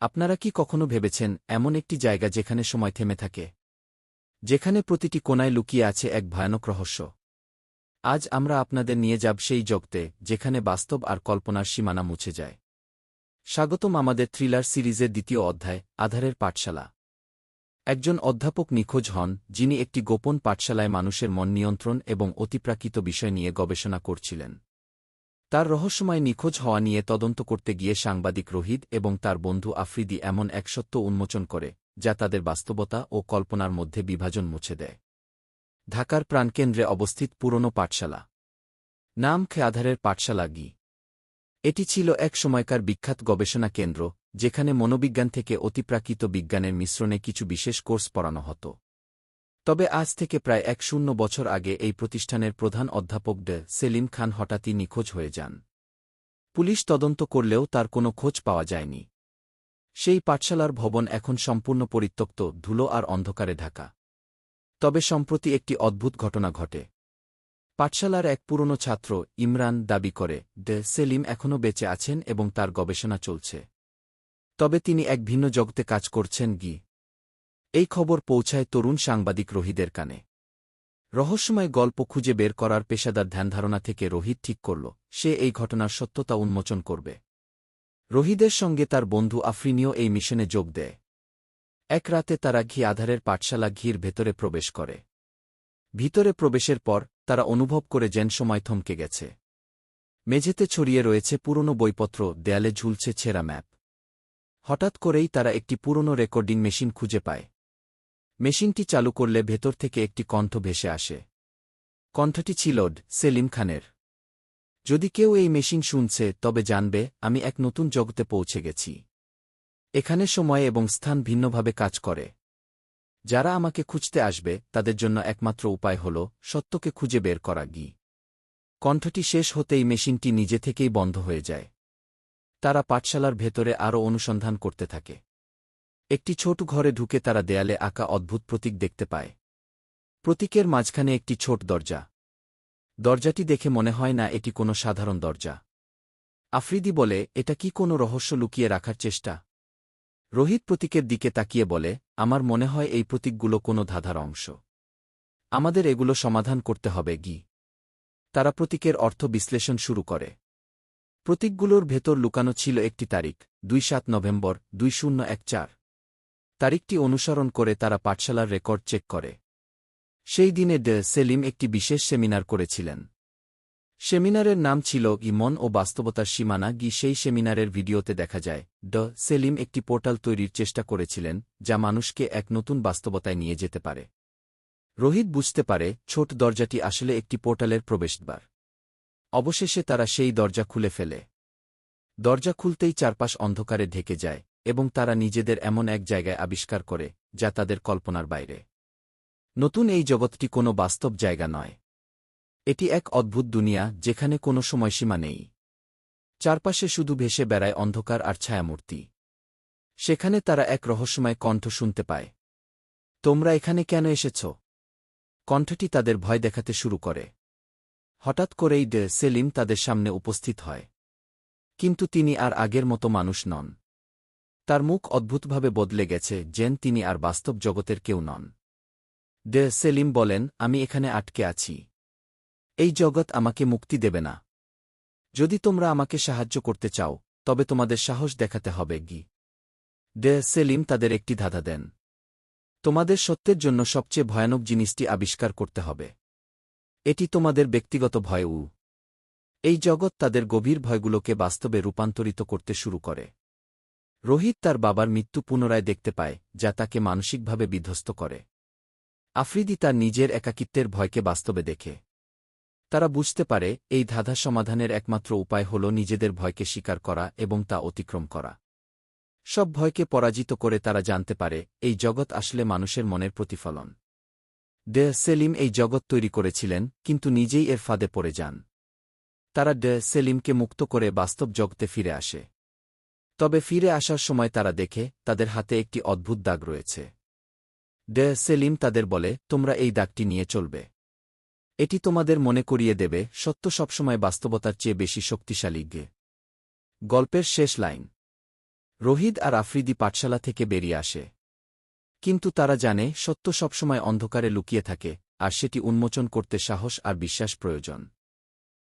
আপনারা কি কখনো ভেবেছেন, এমন একটি জায়গা যেখানে সময় থেমে থাকে? যেখানে প্রতিটি কোনায় লুকিয়ে আছে এক ভয়ানক রহস্য। আজ আমরা আপনাদের নিয়ে যাব সেই জগতে, যেখানে বাস্তব আর কল্পনার সীমানা মুছে যায়। স্বাগতম আমাদের থ্রিলার সিরিজের দ্বিতীয় অধ্যায়, আধারের পাঠশালা। একজন অধ্যাপক নিখোঁজ হন, যিনি একটি গোপন পাঠশালায় মানুষের মন নিয়ন্ত্রণ এবং অতিপ্রাকৃত বিষয় নিয়ে গবেষণা করছিলেন। তার রহস্যময় নিখোঁজ হওয়া নিয়ে তদন্ত করতে গিয়ে সাংবাদিক রোহিত এবং তার বন্ধু আফ্রিদি এমন এক সত্য উন্মোচন করে, যা তাদের বাস্তবতা ও কল্পনার মধ্যে বিভাজন মুছে দেয়। ঢাকার প্রাণকেন্দ্রে অবস্থিত পুরনো পাঠশালা। নাম খেয়াধারের পাঠশালা গি। এটি ছিল এক সময়কার বিখ্যাত গবেষণা কেন্দ্র, যেখানে মনোবিজ্ঞান থেকে অতিপ্রাকৃত বিজ্ঞানের মিশ্রণে কিছু বিশেষ কোর্স পড়ানো হতো। তবে আজ থেকে প্রায় এক শূন্য বছর আগে এই প্রতিষ্ঠানের প্রধান অধ্যাপক ডে সেলিম খান হঠাৎই নিখোঁজ হয়ে যান। পুলিশ তদন্ত করলেও তার কোনো খোঁজ পাওয়া যায়নি। সেই পাঠশালার ভবন এখন সম্পূর্ণ পরিত্যক্ত, ধুলো আর অন্ধকারে ঢাকা। তবে সম্প্রতি একটি অদ্ভুত ঘটনা ঘটে। পাঠশালার এক পুরনো ছাত্র ইমরান দাবি করে, ডে সেলিম এখনও বেঁচে আছেন এবং তার গবেষণা চলছে। তবে তিনি এক ভিন্ন জগতে কাজ করছেন গি। এই খবর পৌঁছায় তরুণ সাংবাদিক রোহিদের কানে। রহস্যময় গল্প খুঁজে বের করার পেশাদার ধ্যানধারণা থেকে রোহিত ঠিক করল, সে এই ঘটনার সত্যতা উন্মোচন করবে। রোহিদের সঙ্গে তার বন্ধু আফরিনিও এই মিশনে যোগ দেয়। এক রাতে তারা ঘি আধারের পাঠশালা ঘির ভেতরে প্রবেশ করে। ভিতরে প্রবেশের পর তারা অনুভব করে যেন সময় থমকে গেছে। মেঝেতে ছড়িয়ে রয়েছে পুরনো বইপত্র, দেয়ালে ঝুলছে ছেঁড়া ম্যাপ। হঠাৎ করেই তারা একটি পুরনো রেকর্ডিং মেশিন খুঁজে পায়। মেশিনটি চালু করলে ভেতর থেকে একটি কণ্ঠ ভেসে আসে। কণ্ঠটি ছিল সেলিম খানের। যদি কেউ এই মেশিন শুনছে, তবে জানবে, আমি এক নতুন জগতে পৌঁছে গেছি। এখানে সময় এবং স্থান ভিন্নভাবে কাজ করে। যারা আমাকে খুঁজতে আসবে, তাদের জন্য একমাত্র উপায় হল, সত্যকে খুঁজে বের করা গি। কণ্ঠটি শেষ হতেই মেশিনটি নিজে থেকেই বন্ধ হয়ে যায়। তারা পাঠশালার ভেতরে আরও অনুসন্ধান করতে থাকে। একটি ছোট ঘরে ঢুকে তারা দেয়ালে আঁকা অদ্ভুত প্রতীক দেখতে পায়। প্রতীকের মাঝখানে একটি ছোট দরজা। দরজাটি দেখে মনে হয় না এটি কোনো সাধারণ দরজা। আফ্রিদি বলে, এটা কি কোনো রহস্য লুকিয়ে রাখার চেষ্টা? রোহিত প্রতীকের দিকে তাকিয়ে বলে, আমার মনে হয় এই প্রতীকগুলো কোনো ধাঁধার অংশ। আমাদের এগুলো সমাধান করতে হবে, গি। তারা প্রতীকের অর্থ বিশ্লেষণ শুরু করে। প্রতীকগুলোর ভেতর লুকানো ছিল একটি তারিখ, দুই সাত নভেম্বর, দুই শূন্য এক চার। তারিখটি অনুসরণ করে তারা পাঠশালার রেকর্ড চেক করে। সেই দিনে ডে সেলিম একটি বিশেষ সেমিনার করেছিলেন। সেমিনারের নাম ছিল ইমন ও বাস্তবতার সীমানা গি সেই সেমিনারের ভিডিওতে দেখা যায়, ড সেলিম একটি পোর্টাল তৈরির চেষ্টা করেছিলেন, যা মানুষকে এক নতুন বাস্তবতায় নিয়ে যেতে পারে। রোহিত বুঝতে পারে, ছোট দরজাটি আসলে একটি পোর্টালের প্রবেশদ্বার। অবশেষে তারা সেই দরজা খুলে ফেলে। দরজা খুলতেই চারপাশ অন্ধকারে ঢেকে যায়। এবং তারা নিজেদের এমন এক জায়গায় আবিষ্কার করে, যা তাদের কল্পনার বাইরে। নতুন এই জগৎটি কোনো বাস্তব জায়গা নয়। এটি এক অদ্ভুত দুনিয়া, যেখানে কোনো সময়সীমা নেই। চারপাশে শুধু ভেসে বেড়ায় অন্ধকার আর ছায়ামূর্তি। সেখানে তারা এক রহস্যময় কণ্ঠ শুনতে পায়। তোমরা এখানে কেন এসেছ? কণ্ঠটি তাদের ভয় দেখাতে শুরু করে। হঠাৎ করেই ডে সেলিম তাদের সামনে উপস্থিত হয়। কিন্তু তিনি আর আগের মতো মানুষ নন। তার মুখ অদ্ভুতভাবে বদলে গেছে, যেন তিনি আর বাস্তব জগতের কেউ নন। ডে সেলিম বলেন, আমি এখানে আটকে আছি। এই জগৎ আমাকে মুক্তি দেবে না। যদি তোমরা আমাকে সাহায্য করতে চাও, তবে তোমাদের সাহস দেখাতে হবে, গি ডে সেলিম তাদের একটি ধাঁধা দেন। তোমাদের সত্যের জন্য সবচেয়ে ভয়ানক জিনিসটি আবিষ্কার করতে হবে। এটি তোমাদের ব্যক্তিগত ভয়, উ। এই জগৎ তাদের গভীর ভয়গুলোকে বাস্তবে রূপান্তরিত করতে শুরু করে। রোহিত তার বাবার মৃত্যু পুনরায় দেখতে পায়, যা তাকে মানসিকভাবে বিধ্বস্ত করে। আফ্রিদি তার নিজের একাকিত্বের ভয়কে বাস্তবে দেখে। তারা বুঝতে পারে, এই ধাঁধা সমাধানের একমাত্র উপায় হল নিজেদের ভয়কে স্বীকার করা এবং তা অতিক্রম করা। সব ভয়কে পরাজিত করে তারা জানতে পারে, এই জগৎ আসলে মানুষের মনের প্রতিফলন। ডে সেলিম এই জগৎ তৈরি করেছিলেন, কিন্তু নিজেই এর ফাঁদে পড়ে যান। তারা ডে সেলিমকে মুক্ত করে বাস্তব জগতে ফিরে আসে। তবে ফিরে আসার সময় তারা দেখে, তাদের হাতে একটি অদ্ভুত দাগ রয়েছে। ডে সেলিম তাদের বলে, তোমরা এই দাগটি নিয়ে চলবে। এটি তোমাদের মনে করিয়ে দেবে, সত্য সবসময় বাস্তবতার চেয়ে বেশি শক্তিশালী গে। গল্পের শেষ লাইন। রোহিত আর আফ্রিদি পাঠশালা থেকে বেরিয়ে আসে। কিন্তু তারা জানে, সত্য সবসময় অন্ধকারে লুকিয়ে থাকে, আর সেটি উন্মোচন করতে সাহস আর বিশ্বাস প্রয়োজন।